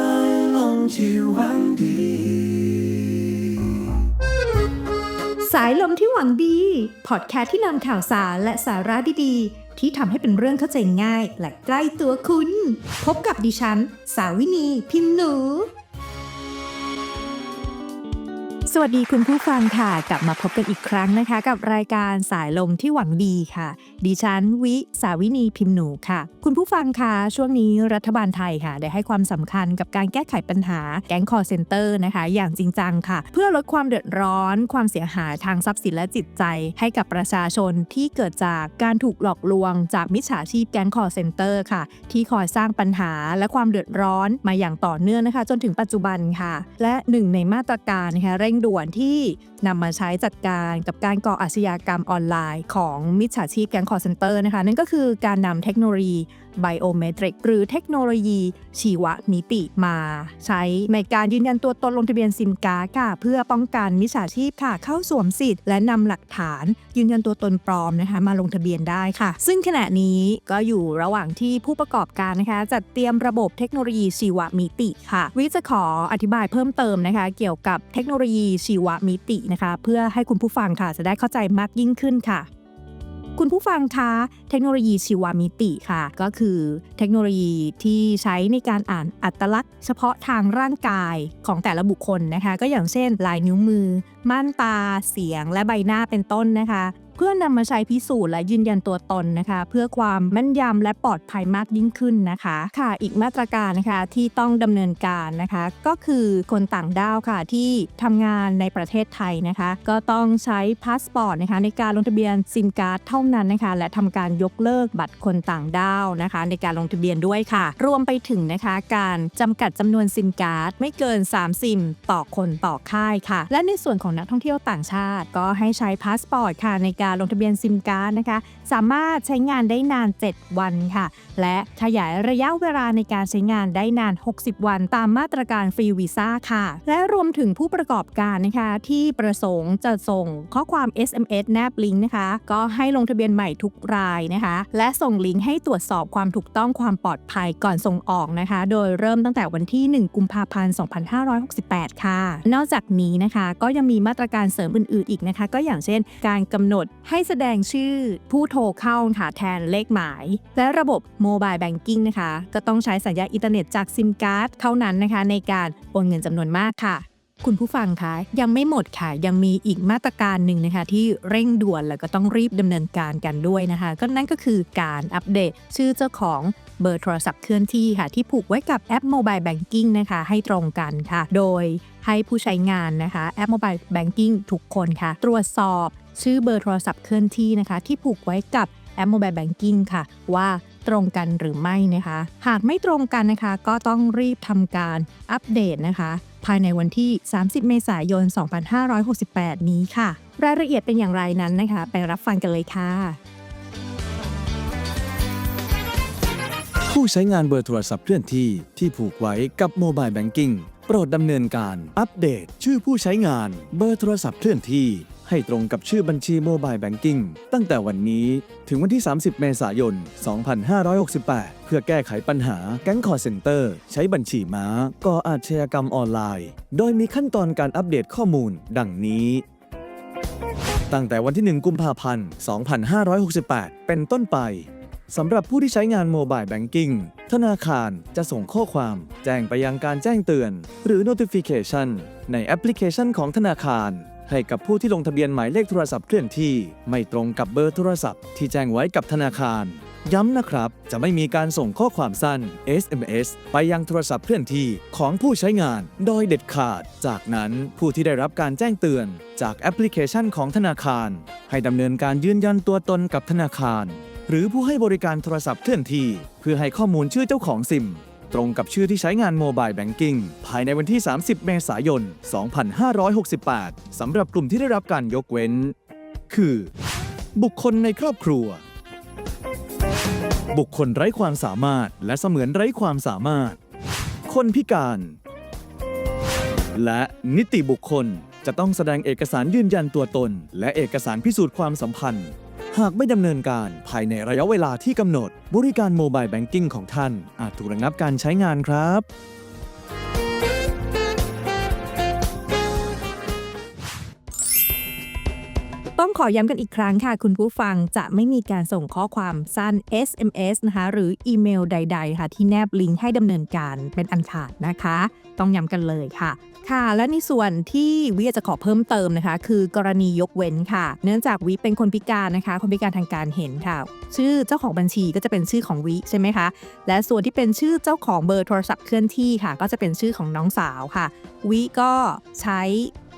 ายลมที่หวังดี สายลมที่หวังดี พอดแคสต์ที่นำข่าวสารและสาระดีๆ ที่ทำให้เป็นเรื่องเข้าใจง่าย และใกล้ตัวคุณ พบกับดิฉัน สาวินี พิมพ์หนู สวัสดีคุณผู้ฟังค่ะ กลับมาพบกันอีกครั้งนะคะ กับรายการสายลมที่หวังดีค่ะ ดิฉันวิสาวินีพิมพ์หนูค่ะ คุณผู้ฟังคะช่วงนี้รัฐบาลไทยค่ะ ได้ให้ความสำคัญกับการแก้ไขปัญหาแก๊งคอร์เซนเตอร์นะคะ อย่างจริงจังค่ะ เพื่อลดความเดือดร้อน ความเสียหายทางทรัพย์สินและจิตใจ ให้กับประชาชนที่เกิดจากการถูกหลอกลวง จากมิจฉาชีพแก๊งคอร์เซนเตอร์ค่ะ ที่คอยสร้างปัญหาและความเดือดร้อนมาอย่างต่อเนื่องนะคะ จนถึงปัจจุบันค่ะ และหนึ่งในมาตรการนะคะเร่งด่วนที่นำมาใช้จัดการกับการก่ออาชญากรรมออนไลน์ ของมิจฉาชีพแก๊งคอร์เซนเตอร์นะคะนั่นก็คือการนำเทคโนโลยี ไบโอเมตริกหรือเทคโนโลยีชีวนิติมา ใช้ในการยืนยันตัวตนลงทะเบียนซิมการ์ดค่ะ เพื่อป้องกันมิจฉาชีพค่ะ เข้าสวมสิทธิ์และนำหลักฐาน ยืนยันตัวตนปลอมนะคะ มาลงทะเบียนได้ค่ะ ซึ่งขณะนี้ก็อยู่ระหว่างที่ผู้ประกอบการนะคะ จัดเตรียมระบบเทคโนโลยีชีวมิติค่ะ วิจะขออธิบายเพิ่มเติมนะคะ เกี่ยวกับเทคโนโลยีชีวมิตินะคะ เพื่อให้คุณผู้ฟังค่ะจะได้เข้าใจมากยิ่งขึ้นค่ะ คุณผู้ฟังคะ เทคโนโลยีชีวมิติค่ะ ก็คือเทคโนโลยีที่ใช้ในการอ่านอัตลักษณ์ เฉพาะทางร่างกายของแต่ละบุคคลนะคะ ก็อย่างเช่น ลายนิ้วมือ ม่านตา เสียง และใบหน้าเป็นต้นนะคะ เพื่อนำมาใช้พิสูจน์และยืนยันตัวตนนะคะ เพื่อความแม่นยำและปลอดภัยมากยิ่งขึ้นนะคะ ค่ะ อีกมาตรการนะคะที่ต้องดำเนินการนะคะ ก็คือคนต่างด้าวค่ะที่ทำงานในประเทศไทยนะคะ ก็ต้องใช้พาสปอร์ตนะคะในการลงทะเบียนซิมการ์ดเท่านั้นนะคะ และทำการยกเลิกบัตรคนต่างด้าวนะคะ ในการลงทะเบียนด้วยค่ะ รวมไปถึงนะคะการจำกัดจำนวนซิมการ์ดไม่เกิน 3 ซิมต่อคนต่อค่ายค่ะ และในส่วนของนักท่องเที่ยวต่างชาติ ก็ให้ใช้พาสปอร์ตค่ะในการลงทะเบียนซิมการ์ดนะคะ สามารถใช้งานได้นาน 7 วันค่ะ และขยายระยะเวลาในการใช้งานได้นาน 60 วัน ตามมาตรการฟรีวีซ่าค่ะ และรวมถึงผู้ประกอบการนะคะที่ประสงค์จะส่งข้อความ SMS แนบลิงก์นะคะ ก็ให้ลงทะเบียนใหม่ทุกรายนะคะ และส่งลิงก์ให้ตรวจสอบความถูกต้องความปลอดภัยก่อนส่งออกนะคะ โดยเริ่มตั้งแต่วันที่ 1 กุมภาพันธ์ 2568 ค่ะ นอกจากนี้นะคะ ก็ยังมีมาตรการเสริมอื่น ๆ อีกนะคะ ก็อย่างเช่น การกำหนด ให้แสดงชื่อผู้โทรเข้าค่ะแทนเลขหมาย และระบบโมบายแบงกิ้งนะคะ ก็ต้องใช้สัญญาณอินเทอร์เน็ตจากซิมการ์ดเท่านั้นนะคะ ในการโอนเงินจำนวนมากค่ะ คุณผู้ฟังคะยังไม่หมดค่ะ ยังมีอีกมาตรการหนึ่งนะคะ ที่เร่งด่วนแล้วก็ต้องรีบดำเนินการกันด้วยนะคะ ก็นั่นก็คือการอัปเดตชื่อเจ้าของเบอร์โทรศัพท์เคลื่อนที่ค่ะ ที่ผูกไว้กับแอป Mobile Banking นะคะให้ตรงกันค่ะ โดยให้ผู้ใช้งานนะคะแอป Mobile Banking ทุกคนค่ะ ตรวจสอบชื่อเบอร์โทรศัพท์เคลื่อนที่นะคะ ที่ผูกไว้กับแอป Mobile Banking ค่ะว่า ตรงกันหรือไม่นะคะ หากไม่ตรงกันนะคะ ก็ต้องรีบทำการอัปเดตนะคะ ภายในวันที่ 30 เมษายน 2568 นี้ค่ะ รายละเอียดเป็นอย่างไรนั้นนะคะ ไปรับฟังกันเลยค่ะ ผู้ใช้งานเบอร์โทรศัพท์เคลื่อนที่ที่ผูกไว้กับโมบายแบงกิ้งโปรดดำเนินการอัปเดต ชื่อผู้ใช้งาน เบอร์โทรศัพท์เคลื่อนที่ ให้ตรงกับชื่อบัญชีโมบายแบงกิ้งตั้งแต่วันนี้ถึงวันที่ 30 เมษายน 2568 เพื่อแก้ไขปัญหาแก๊งคอร์เซ็นเตอร์ ใช้บัญชีม้าก่ออาชญากรรมออนไลน์ โดยมีขั้นตอนการอัปเดตข้อมูล ดังนี้ตั้งแต่วันที่ 1 กุมภาพันธ์ 2568 เป็นต้นไป สำหรับผู้ที่ใช้งานโมบายแบงกิ้งธนาคารจะส่งข้อความ แจ้งไปยังการแจ้งเตือน หรือ notification ในแอปพลิเคชันของธนาคาร ให้กับผู้ที่ลงทะเบียนหมายเลขโทรศัพท์เคลื่อนที่ ไม่ตรงกับเบอร์โทรศัพท์ที่แจ้งไว้กับธนาคาร ย้ำนะครับ จะไม่มีการส่งข้อความสั้น SMS ไปยังโทรศัพท์เคลื่อนที่ของผู้ใช้งานโดยเด็ดขาด จากนั้นผู้ที่ได้รับการแจ้งเตือน จากแอปพลิเคชันของธนาคาร ให้ดำเนินการยืนยันตัวตนกับธนาคาร หรือผู้ให้บริการโทรศัพท์เคลื่อนที่ เพื่อให้ข้อมูลชื่อเจ้าของซิม ตรงกับชื่อที่ใช้งานโมบายแบงกิ้งภายในวันที่ 30 เมษายน 2568 สำหรับกลุ่มที่ได้รับการยกเว้น คือ บุคคลในครอบครัว บุคคลไร้ความสามารถ และเสมือนไร้ความสามารถ คนพิการ และนิติบุคคลจะต้องแสดงเอกสารยืนยันตัวตน และเอกสารพิสูจน์ความสัมพันธ์ หากไม่ดำเนินการภายในระยะเวลาที่กำหนด บริการโมบายแบงกิ้งของท่าน อาจถูกระงับการใช้งานครับ ต้องขอย้ำกันอีกครั้งค่ะ คุณผู้ฟังจะไม่มีการส่งข้อความสั้น SMS นะคะ หรืออีเมลใด ๆ ค่ะ ที่แนบลิงก์ให้ดำเนินการเป็นอันขาดนะคะ ต้องย้ำกันเลยค่ะ ค่ะ และในส่วนที่วิจะขอเพิ่มเติมนะคะ คือกรณียกเว้นค่ะ เนื่องจากวิเป็นคนพิการนะคะ คนพิการทางการเห็นค่ะ ชื่อเจ้าของบัญชีก็จะเป็นชื่อของวิใช่ไหมคะ และส่วนที่เป็นชื่อเจ้าของเบอร์โทรศัพท์เคลื่อนที่ค่ะ ก็จะเป็นชื่อของน้องสาวค่ะ วิก็ใช้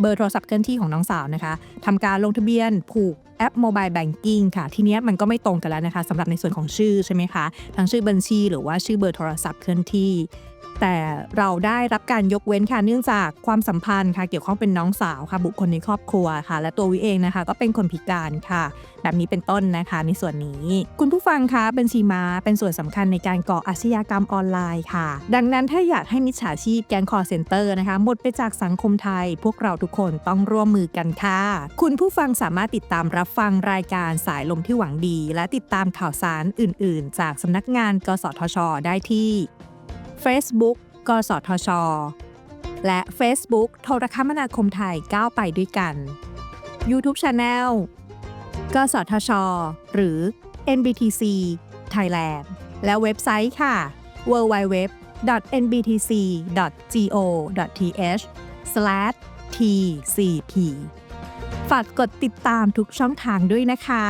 เบอร์โทรศัพท์เคลื่อนที่ของน้องสาวนะคะทำการลงทะเบียนผูกแอป Mobile Banking ค่ะ ทีนี้มันก็ไม่ตรงกันแล้วนะคะสำหรับในส่วนของชื่อใช่ไหมคะ ทั้งชื่อบัญชีหรือว่าชื่อเบอร์โทรศัพท์เคลื่อนที่ แต่เราได้รับการยกเว้นค่ะเนื่องจากความสัมพันธ์ค่ะเกี่ยวข้องเป็นน้องสาวค่ะบุคคลในครอบครัวค่ะ และตัววิเองนะคะ ก็เป็นคนพิการค่ะ แบบนี้เป็นต้นนะคะ ในส่วนนี้ คุณผู้ฟังคะบัญชีม้าเป็นส่วนสำคัญในการก่ออาชญากรรมออนไลน์ค่ะ ดังนั้นถ้าอยากให้มิจฉาชีพแก๊งคอร์เซนเตอร์นะคะ หมดไปจากสังคมไทย พวกเราทุกคนต้องร่วมมือกันค่ะ คุณผู้ฟังสามารถติดตามรับฟังรายการสายลมที่หวังดี และติดตามข่าวสารอื่น ๆ จากสำนักงาน กสทช ได้ที่ Facebook กสทช และ Facebook โทรคมนาคมไทยก้าวไปด้วยกัน YouTube Channel กสทช หรือ NBTC Thailand และเว็บไซต์ค่ะ www.nbtc.go.th/tcp ฝากกดติดตามทุกช่องทางด้วยนะคะ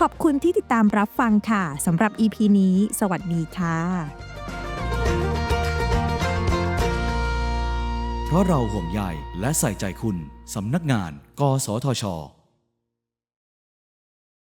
ขอบคุณที่ติดตามรับฟังค่ะสำหรับ EP นี้ สวัสดีค่ะ เพราะเราห่วงใยและใส่ใจคุณ สำนักงาน กสทช